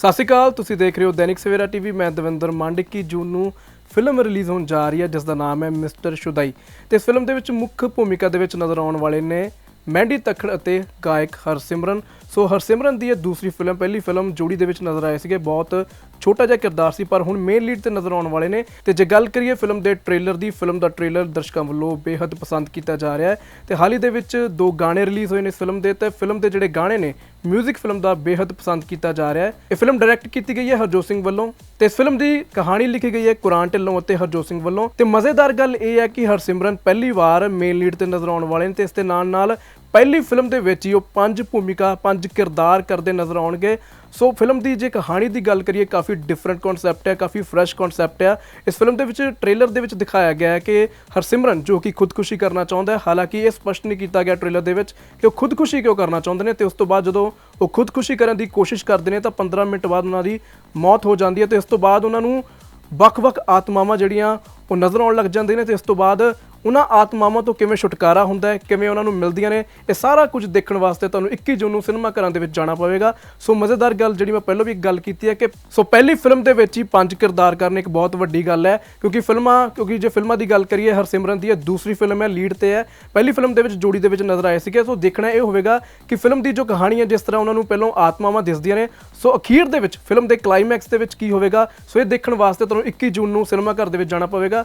ਸਤਿ ਸ਼੍ਰੀ ਅਕਾਲ, ਤੁਸੀਂ ਦੇਖ ਰਹੇ ਹੋ ਦੈਨਿਕ ਸਵੇਰਾ ਟੀਵੀ। ਮੈਂ ਦਵਿੰਦਰ ਮੰਡ 21 ਜੂਨ ਨੂੰ ਫਿਲਮ ਰਿਲੀਜ਼ ਹੋਣ ਜਾ ਰਹੀ ਹੈ, ਜਿਸ ਦਾ ਨਾਮ ਹੈ ਮਿਸਟਰ ਸ਼ੁਦਾਈ। ਤੇ ਇਸ ਫਿਲਮ ਦੇ ਵਿੱਚ ਮੁੱਖ ਭੂਮਿਕਾ ਦੇ ਵਿੱਚ ਨਜ਼ਰ ਆਉਣ ਵਾਲੇ ਨੇ ਮਹਿੰਦੀ ਤਖੜ ਅਤੇ ਗਾਇਕ ਹਰਸਿਮਰਨ। ਸੋ ਹਰਸਿਮਰਨ ਦੀ ਇਹ ਦੂਸਰੀ ਫਿਲਮ ਪਹਿਲੀ ਫਿਲਮ ਜੋੜੀ ਦੇ ਵਿੱਚ ਨਜ਼ਰ ਆਏ ਸੀਗੇ। ਬਹੁਤ ਛੋਟਾ ਜਿਹਾ ਕਿਰਦਾਰ ਸੀ, ਪਰ ਹੁਣ ਮੇਨ ਲੀਡ ਤੇ ਨਜ਼ਰ ਆਉਣ ਵਾਲੇ ਨੇ। ਤੇ ਜੇ ਗੱਲ ਕਰੀਏ ਫਿਲਮ ਦੇ ਟ੍ਰੇਲਰ ਦੀ ਫਿਲਮ ਦਾ ਟ੍ਰੇਲਰ ਦਰਸ਼ਕਾਂ ਵੱਲੋਂ ਬੇहद ਪਸੰਦ ਕੀਤਾ ਜਾ ਰਿਹਾ ਹੈ। ਤੇ ਹਾਲ ਹੀ ਦੇ ਵਿੱਚ ਦੋ ਗਾਣੇ ਰਿਲੀਜ਼ ਹੋਏ ਨੇ ਇਸ ਫਿਲਮ ਦੇ ਤੇ ਫਿਲਮ ਦੇ ਜਿਹੜੇ ਗਾਣੇ ਨੇ ਮਿਊਜ਼ਿਕ ਫਿਲਮ ਦਾ ਬੇहद ਪਸੰਦ ਕੀਤਾ ਜਾ ਰਿਹਾ ਹੈ। ਇਹ ਫਿਲਮ ਡਾਇਰੈਕਟ ਕੀਤੀ ਗਈ ਹੈ ਹਰਜੋਤ ਸਿੰਘ ਵੱਲੋਂ ਤੇ ਇਸ ਫਿਲਮ ਦੀ ਕਹਾਣੀ ਲਿਖੀ ਗਈ ਹੈ ਕੁਰਾਨ ਢਿੱਲੋਂ ਅਤੇ ਹਰਜੋਤ ਸਿੰਘ ਵੱਲੋਂ ਤੇ ਮਜ਼ੇਦਾਰ ਗੱਲ ਇਹ ਹੈ ਕਿ ਹਰਸਿਮਰਨ ਪਹਿਲੀ ਵਾਰ ਮੇਨ ਲੀਡ ਤੇ ਨਜ਼ਰ ਆਉਣ ਵਾਲੇ ਨੇ ਤੇ ਇਸ ਦੇ ਨਾਲ ਨਾਲ ਪਹਿਲੀ ਫਿਲਮ ਦੇ ਵਿੱਚ ਹੀ ਉਹ ਪੰਜ ਭੂਮਿਕਾ, ਪੰਜ ਕਿਰਦਾਰ ਕਰਦੇ ਨਜ਼ਰ ਆਉਣਗੇ। ਸੋ ਫਿਲਮ ਦੀ ਜੇ ਕਹਾਣੀ ਦੀ ਗੱਲ ਕਰੀਏ, ਕਾਫੀ ਡਿਫਰੈਂਟ ਕਨਸੈਪਟ ਹੈ, ਕਾਫੀ ਫਰੈਸ਼ ਕਨਸੈਪਟ ਹੈ। ਇਸ ਫਿਲਮ ਦੇ ਵਿੱਚ ਟ੍ਰੇਲਰ ਦੇ ਵਿੱਚ ਦਿਖਾਇਆ ਗਿਆ ਹੈ ਕਿ ਹਰਸਿਮਰਨ, ਜੋ ਕਿ ਖੁਦਕੁਸ਼ੀ ਕਰਨਾ ਚਾਹੁੰਦਾ ਹੈ, ਹਾਲਾਂਕਿ ਇਹ ਸਪਸ਼ਟ ਨਹੀਂ ਕੀਤਾ ਗਿਆ ਟ੍ਰੇਲਰ ਦੇ ਵਿੱਚ ਕਿ ਉਹ ਖੁਦਕੁਸ਼ੀ ਕਿਉਂ ਕਰਨਾ ਚਾਹੁੰਦੇ ਨੇ ਤੇ ਉਸ ਤੋਂ ਬਾਅਦ ਜਦੋਂ ਉਹ ਖੁਦਕੁਸ਼ੀ ਕਰਨ ਦੀ ਕੋਸ਼ਿਸ਼ ਕਰਦੇ ਨੇ, ਤਾਂ 15 ਮਿੰਟ ਬਾਅਦ ਉਹਨਾਂ ਦੀ ਮੌਤ ਹੋ ਜਾਂਦੀ ਹੈ ਤੇ ਇਸ ਤੋਂ ਬਾਅਦ ਉਹਨਾਂ ਨੂੰ ਵੱਖ-ਵੱਖ ਆਤਮਾਵਾਂ ਜਿਹੜੀਆਂ ਉਹ ਨਜ਼ਰ ਆਉਣ ਲੱਗ ਜਾਂਦੇ ਨੇ ਤੇ ਇਸ ਤੋਂ ਬਾਅਦ ਉਹਨਾਂ ਆਤਮਾਵਾਂ ਤੋਂ ਕਿਵੇਂ ਛੁਟਕਾਰਾ ਹੁੰਦਾ ਹੈ, ਕਿਵੇਂ ਉਹਨਾਂ ਨੂੰ ਮਿਲਦੀਆਂ ਨੇ, ਇਹ ਸਾਰਾ ਕੁਝ ਦੇਖਣ ਵਾਸਤੇ ਤੁਹਾਨੂੰ 21 ਜੂਨ ਨੂੰ ਸਿਨੇਮਾ ਘਰਾਂ ਦੇ ਵਿੱਚ ਜਾਣਾ ਪਵੇਗਾ। ਸੋ ਮਜ਼ੇਦਾਰ ਗੱਲ ਜਿਹੜੀ ਮੈਂ ਪਹਿਲਾਂ ਵੀ ਗੱਲ ਕੀਤੀ ਹੈ ਕਿ ਸੋ ਪਹਿਲੀ ਫਿਲਮ ਦੇ ਵਿੱਚ ਹੀ ਪੰਜ ਕਿਰਦਾਰ ਕਰਨੇ ਇੱਕ ਬਹੁਤ ਵੱਡੀ ਗੱਲ ਹੈ, ਕਿਉਂਕਿ ਫਿਲਮਾਂ, ਕਿਉਂਕਿ ਜੇ ਫਿਲਮਾਂ ਦੀ ਗੱਲ ਕਰੀਏ, ਹਰਸਿਮਰਨ ਦੀ ਇਹ ਦੂਸਰੀ ਫਿਲਮ ਹੈ, ਲੀਡ ਤੇ ਹੈ। ਪਹਿਲੀ ਫਿਲਮ ਦੇ ਵਿੱਚ ਜੋੜੀ ਦੇ ਵਿੱਚ ਨਜ਼ਰ ਆਏ ਸੀਗੇ, ਸੋ ਦੇਖਣਾ ਇਹ ਹੋਵੇਗਾ ਕਿ ਫਿਲਮ ਦੀ ਜੋ ਕਹਾਣੀ ਹੈ, ਜਿਸ ਤਰ੍ਹਾਂ ਉਹਨਾਂ ਨੂੰ ਪਹਿਲਾਂ ਆਤਮਾਵਾਂ ਦਿਸਦੀਆਂ ਨੇ, ਸੋ ਅਖੀਰ ਦੇ ਵਿੱਚ ਫਿਲਮ ਦੇ ਕਲਾਈਮੈਕਸ ਦੇ ਵਿੱਚ ਕੀ ਹੋਵੇਗਾ, ਸੋ ਇਹ ਦੇਖਣ ਵਾਸਤੇ ਤੁਹਾਨੂੰ 21 ਜੂਨ ਨੂੰ ਸਿਨੇਮਾ ਘਰ ਦੇ ਵਿੱਚ ਜਾਣਾ ਪਵੇਗਾ।